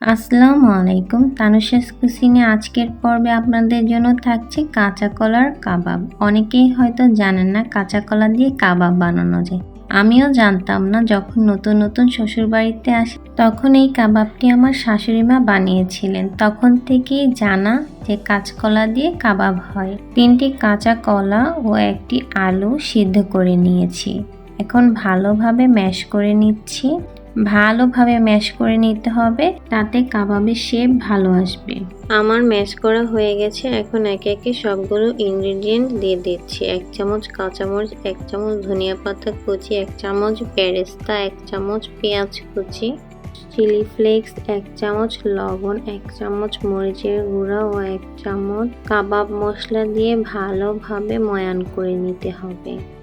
আসসালামু আলাইকুম। তানুশাস কুসিনে আজকের পর্বে আপনাদের জন্য থাকছে কাঁচা কলার কাবাব। অনেকেই হয়তো জানেন না কাঁচা কলা দিয়ে কাবাব বানানো যায়। আমিও জানতাম না যখন নতুন নতুন শ্বশুর বাড়িতে আসি, তখন এই কাবাবটি আমার শাশুড়ি মা বানিয়েছিলেন। তখন থেকেই জানা যে কাঁচকলা দিয়ে কাবাব হয়। তিনটি কাঁচা কলা ও একটি আলু সিদ্ধ করে নিয়েছি। এখন ভালোভাবে ম্যাশ করে নিচ্ছি। ভালোভাবে ম্যাশ করে নিতে হবে, তাতে কাবাবের শেপ ভালো আসবে। আমার ম্যাশ করা হয়ে গেছে, এখন একে একে সবগুলো ইনগ্রেডিয়েন্ট দিয়ে দিচ্ছি। এক চামচ কাঁচামরিচ, এক চামচ ধনিয়া পাতা কুচি, এক চামচ বেরেস্তা এক চামচ পেঁয়াজ কুচি চিলি ফ্লেক্স এক চামচ লবণ, এক চামচ মরিচের গুঁড়া ও এক চামচ কাবাব মশলা দিয়ে ভালোভাবে ময়ান করে নিতে হবে।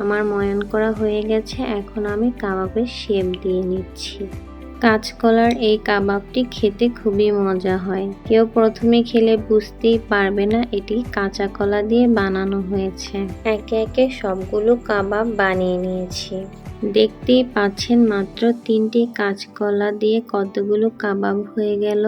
আমার ময়ান করা হয়ে গেছে, এখন আমি কাবাবের শেপ দিয়ে নিচ্ছি। কাঁচকলার এই কাবাবটি খেতে খুবই মজা হয়। কেউ প্রথমে খেলে বুঝতেই পারবে না এটি কাঁচা কলা দিয়ে বানানো হয়েছে। একে একে সবগুলো কাবাব বানিয়ে নিয়েছি। দেখতেই পাচ্ছেন মাত্র তিনটি কাঁচকলা দিয়ে কতগুলো কাবাব হয়ে গেল।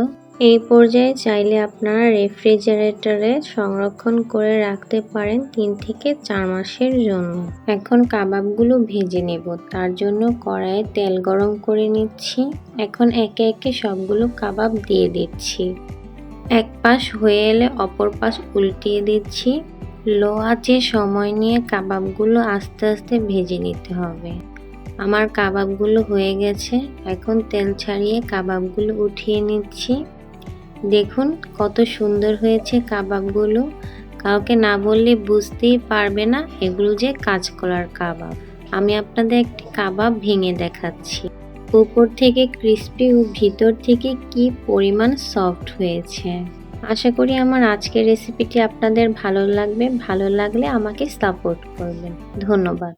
এই পর্যায়ে চাইলে আপনারা রেফ্রিজারেটরে সংরক্ষণ করে রাখতে পারেন তিন থেকে চার মাসের জন্য। এখন কাবাবগুলো ভেজে নেব। তার জন্য কড়াইয়ে তেল গরম করে নিচ্ছি। এখন একে একে সবগুলো কাবাব দিয়ে দিচ্ছি। এক পাশ হয়ে এলে অপর পাশ উল্টিয়ে দিচ্ছি। লো আঁচে সময় নিয়ে কাবাবগুলো আস্তে আস্তে ভেজে নিতে হবে। আমার কাবাবগুলো হয়ে গেছে। এখন তেল ছাড়িয়ে কাবাবগুলো উঠিয়ে নিচ্ছি। দেখুন, কত সুন্দর হয়েছে কাবাবগুলো। কাউকে না বললে বুঝতেই পারবে না এগুলো যে কাঁচকলার কাবাব। আমি আপনাদের একটি কাবাব ভেঙে দেখাচ্ছি। উপর থেকে ক্রিস্পি ও ভিতর থেকে কি পরিমাণ সফট হয়েছে। আশা করি আমার আজকের রেসিপিটি আপনাদের ভালো লাগবে। ভালো লাগলে আমাকে সাপোর্ট করবেন। ধন্যবাদ।